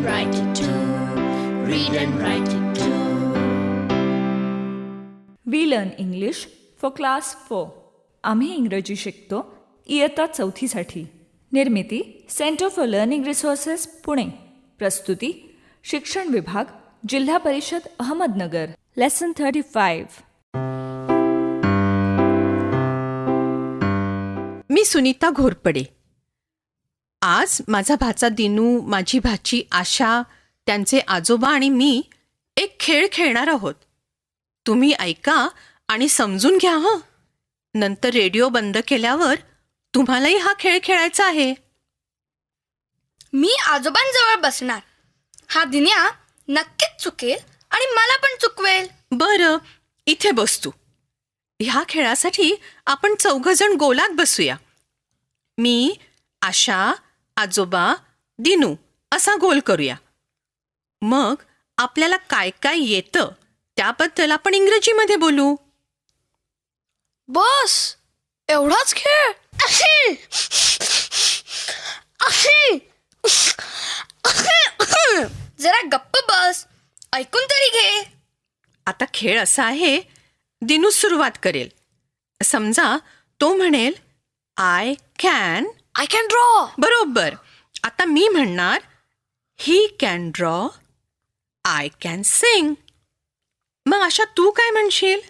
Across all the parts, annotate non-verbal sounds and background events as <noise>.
and write it too. Read and write it too. We learn English for class four आम्ही इंग्रजी शिकतो इयत्ता चौथीसाठी. निर्मिती centre for learning resources Pune. प्रस्तुती शिक्षण विभाग जिल्हा परिषद अहमदनगर. लेसन थर्टी फाईव्ह मी सुनीता घोरपडे. आज माझा भाचा दिनू माझी भाची आशा त्यांचे आजोबा आणि मी एक खेळ खेळणार आहोत. तुम्ही ऐका आणि समजून घ्या हं. नंतर रेडिओ बंद केल्यावर तुम्हालाही हा खेळ खेळायचा आहे. मी आजोबांजवळ बसणार. हा दिन्या नक्कीच चुकेल आणि मला पण चुकवेल. बरं इथे बस तू. ह्या खेळासाठी आपण चौघजण गोलात बसूया. मी आशा आजोबा दिनू असा गोल करूया. मग आपल्याला काय काय येतं त्याबद्दल आपण इंग्रजीमध्ये बोलू. बस एवढाच खेळ. जरा गप्प बस ऐकून तरी घे. आता खेळ असा आहे दिनू सुरुवात करेल. समजा तो म्हणेल I can I can draw बरोबर. आता मी म्हणणार he can draw I can sing मग अशा तू काय म्हणशील?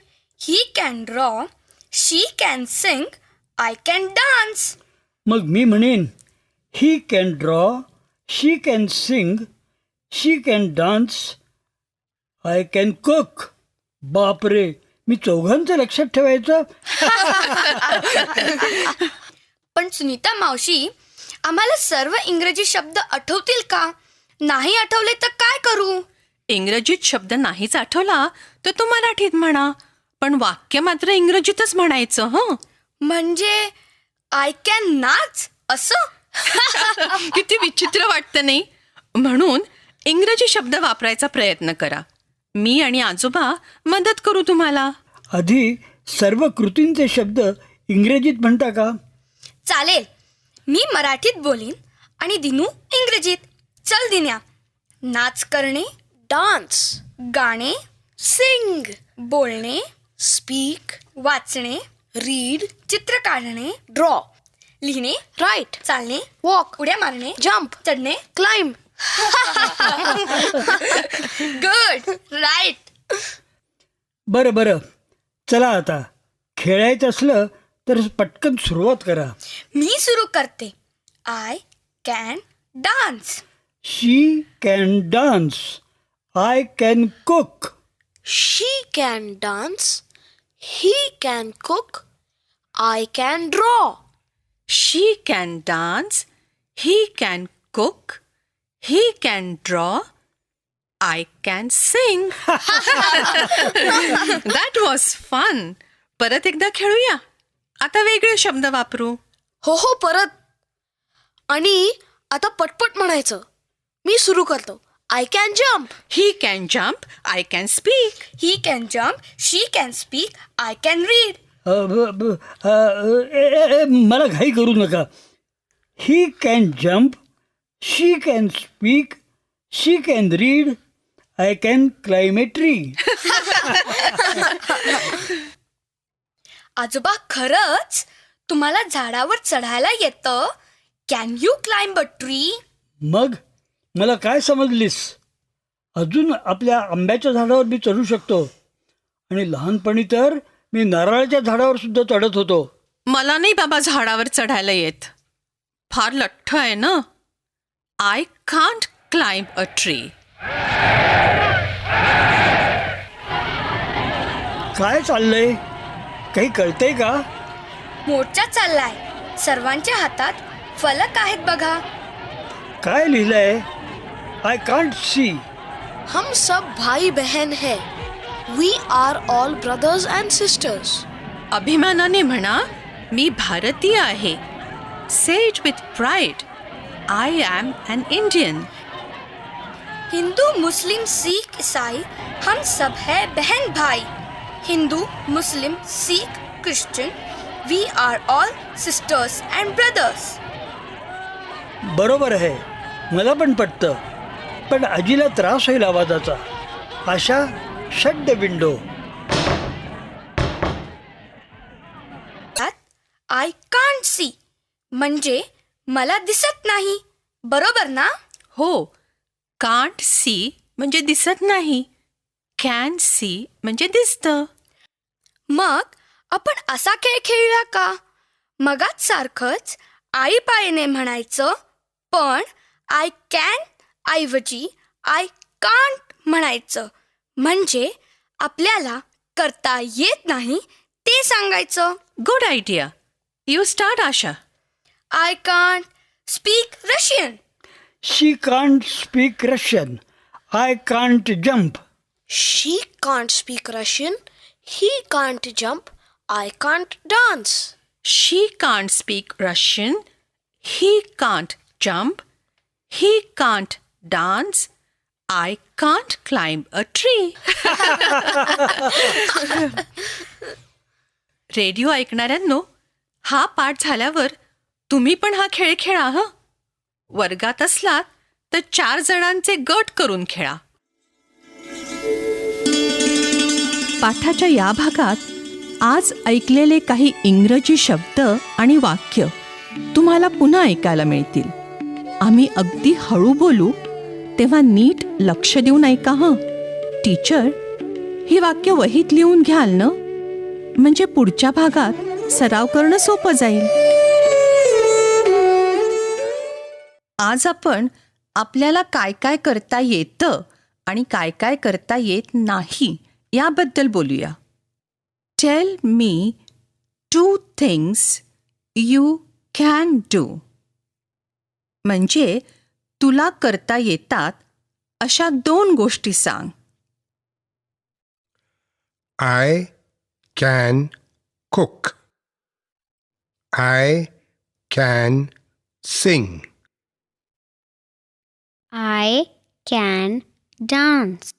He can draw she can sing I can dance मग मी म्हणेन he can draw she can sing she can dance I can cook बापरे मी चौघांचं लक्षात ठेवायचं? <laughs> पण सुनीता मावशी आम्हाला सर्व इंग्रजी शब्द आठवतील का? नाही आठवले तर काय करू? इंग्रजीत शब्द नाहीच आठवला तर तू मराठीत म्हणा. पण वाक्य मात्र इंग्रजीतच म्हणायचं हं? म्हणजे आय कॅन नाच असं? <laughs> किती विचित्र वाटतं नाही? म्हणून इंग्रजी शब्द वापरायचा प्रयत्न करा. मी आणि आजोबा मदत करू तुम्हाला. आधी सर्व कृतींचे शब्द इंग्रजीत म्हणता का? चालेल. मी मराठीत बोलीन आणि दिनू इंग्रजीत. चल दिन्या. नाच करणे डान्स. गाणे सिंग. बोलणे स्पीक. वाचणे रीड. चित्र काढणे ड्रॉ. लिहिणे राईट. चालणे वॉक. उड्या मारणे जम्प चढणे. Climb good. राईट. बरं बरं. चला आता. खेळायचं असलं तर पटकन सुरुवात करा. मी सुरू करते. I can dance she can dance I can cook she can dance. He can cook. I can draw she can dance he can cook he can draw I can sing that was fun परत एकदा खेळूया. आता वेगळे शब्द वापरू. हो हो परत. आणि आता पटपट म्हणायचं. मी सुरू करतो. I can jump he can jump I can speak he can jump she can speak I can read a, ब- ब- अ, ए, ए, ए, मला घाई करू नका. He can jump she can speak she can read I can climb a tree आजोबा खरंच? तुम्हाला झाडावर चढायला येतं? Can you climb a tree मग? मला काय समजलीस? अजून आपल्या आंब्याच्या झाडावर मी चढू शकतो. आणि लहानपणी तर मी नारळाच्या झाडावर सुद्धा चढत होतो. मला नाही बाबा झाडावर चढायला येत. फार लठ्ठ आहे ना? I can't climb a tree काय चाललंय? काही कळतंय का? मोर्चा चाललाय. सर्वांच्या हातात फलक आहेत बघा. काय लिहिलंय? आय कांट सी हम सब भाई बहन है. We are all brothers and sisters अभिमानाने म्हणा मी भारतीय आहे. Says with pride I am an Indian Hindu Muslim Sikh ईसाई हम सब है बहन भाई. Hindu Muslim Sikh Christian we are all sisters and brothers बरोबर आहे. मला पण पटतं. पण आजीला त्रास होईल आवाजाचा. Asha shut the window I can't see म्हणजे मला दिसत नाही. बरोबर ना? हो. कांट सी म्हणजे दिसत नाही. कॅन सी म्हणजे दिसतं. मग आपण असा खेळ खेळूया का? मगाच सारखंच आई पायने म्हणायचं पण आय कॅन ऐवजी आय कांट म्हणायचं. म्हणजे आपल्याला करता येत नाही ते सांगायचं. Good idea you start Asha I can't speak Russian she can't speak Russian I can't jump she can't speak Russian he can't jump I can't dance she can't speak Russian he can't jump he can't dance I can't climb a tree radio ऐकणाऱ्यांनो हा पाठ झाल्यावर तुम्ही पण हा खेळ खेळा हं? वर्गात असलात तर चार जणांचे गट करून खेळा. पाठाच्या या भागात आज ऐकलेले काही इंग्रजी शब्द आणि वाक्य तुम्हाला पुन्हा ऐकायला मिळतील. आम्ही अगदी हळू बोलू तेव्हा नीट लक्ष देऊन ऐका हं. टीचर ही वाक्य वहीत लिहून घ्याल ना? म्हणजे पुढच्या भागात सराव करणं सोपं जाईल. आज आपण आपल्याला काय काय करता येतं आणि काय काय करता येत नाही याबद्दल बोलूया tell me two things you can do म्हणजे तुला करता येतात अशा दोन गोष्टी सांग I can cook. I can sing. I can dance.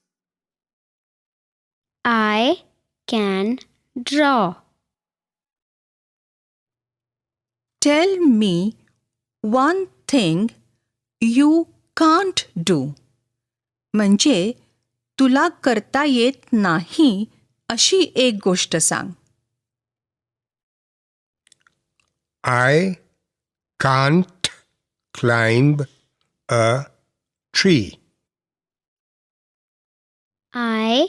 I can draw. Tell me one thing you can't do म्हणजे तुला करता येत नाही अशी एक गोष्ट सांग I can't climb a tree. I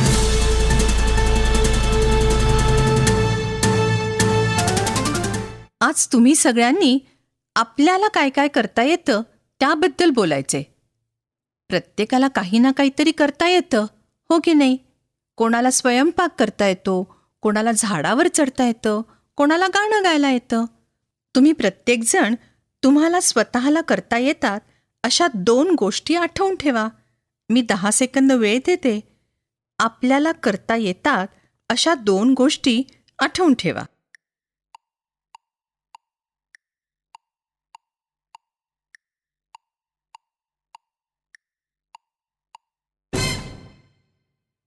आज तुम्ही सगळ्यांनी आपल्याला काय काय करता येतं त्याबद्दल बोलायचे. प्रत्येकाला काही ना काहीतरी करता येतं हो की नाही? कोणाला स्वयंपाक करता येतो कोणाला झाडावर चढता येतं कोणाला गाणं गायला येतं. तुम्ही प्रत्येकजण तुम्हाला स्वतःला करता येतात अशा दोन गोष्टी आठवून ठेवा. मी दहा सेकंद वेळ देते. आपल्याला करता येतात अशा दोन गोष्टी आठवून ठेवा.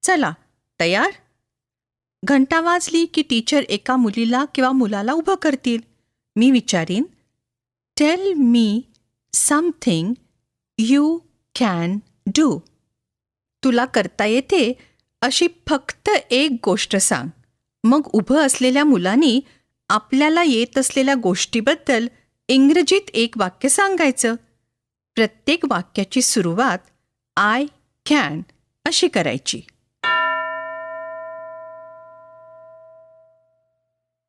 चला तयार? घंटा वाजली की टीचर एका मुलीला किंवा मुलाला उभं करतील. मी विचारीन tell me something you can do तुला करता येते अशी फक्त एक गोष्ट सांग. मग उभं असलेल्या मुलांनी आपल्याला येत असलेल्या गोष्टीबद्दल इंग्रजीत एक वाक्य सांगायचं. प्रत्येक वाक्याची सुरुवात आय कॅन अशी करायची.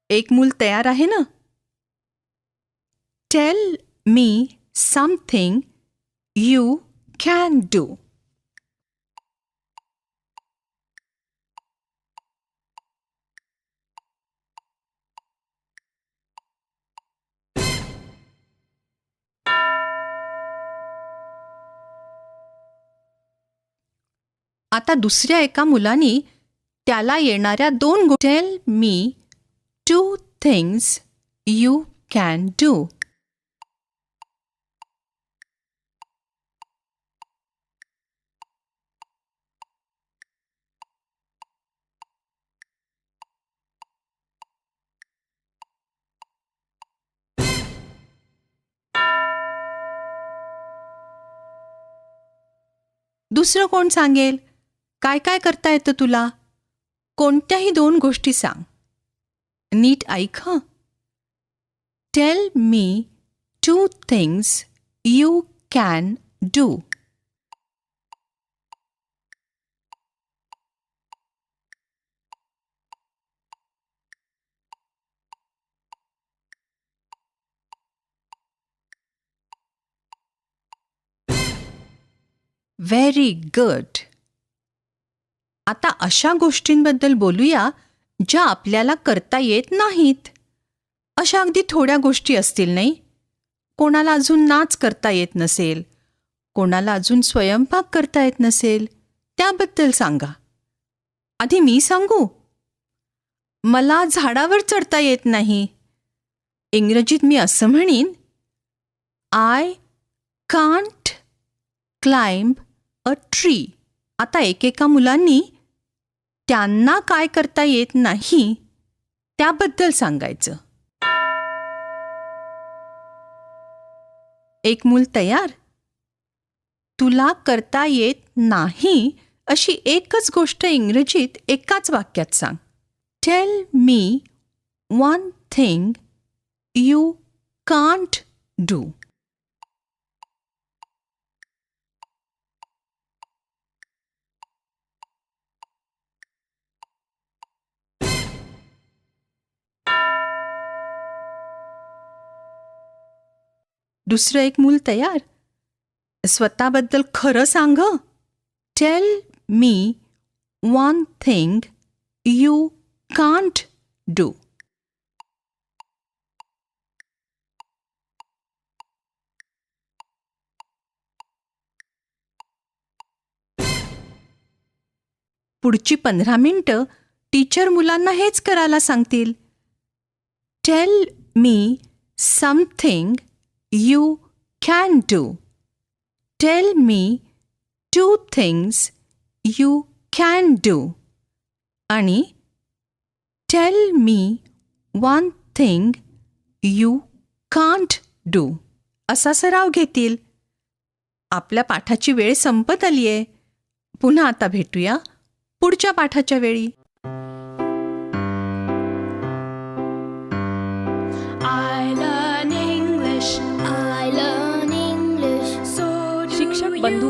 एक मूल तयार आहे ना? Tell me something you can do आता दुसऱ्या एका मुलानी त्याला येणाऱ्या दोन go me two things you can do दुसरं कोण सांगेल? काय काय करता येतं तुला? कोणत्याही दोन गोष्टी सांग. नीट ऐक tell me two things you can do very good आता अशा गोष्टींबद्दल बोलूया ज्या आपल्याला करता येत नाहीत. अशा अगदी थोड्या गोष्टी असतील नाही? कोणाला अजून नाच करता येत नसेल. कोणाला अजून स्वयंपाक करता येत नसेल. त्याबद्दल सांगा. आधी मी सांगू? मला झाडावर चढता येत नाही. इंग्रजीत मी असं म्हणीन I can't climb a tree आता एकेका मुलांनी त्यांना काय करता येत नाही त्याबद्दल सांगायचं. एक मूल तयार. तुला करता येत नाही अशी एकच गोष्ट इंग्रजीत एकाच वाक्यात सांग. Tell me one thing you can't do दुसरं एक मूल तयार. स्वतःबद्दल खरं सांग. Tell me one thing you can't do पुढची पंधरा मिनिटं टीचर मुलांना हेच करायला सांगतील. Tell me something you can do tell me two things you can do आणि tell me one thing you can't do असा सराव घेतील. आपल्या पाठाची वेळ संपत आली आहे पुन्हा आता भेटूया पुढच्या पाठाच्या वेळी.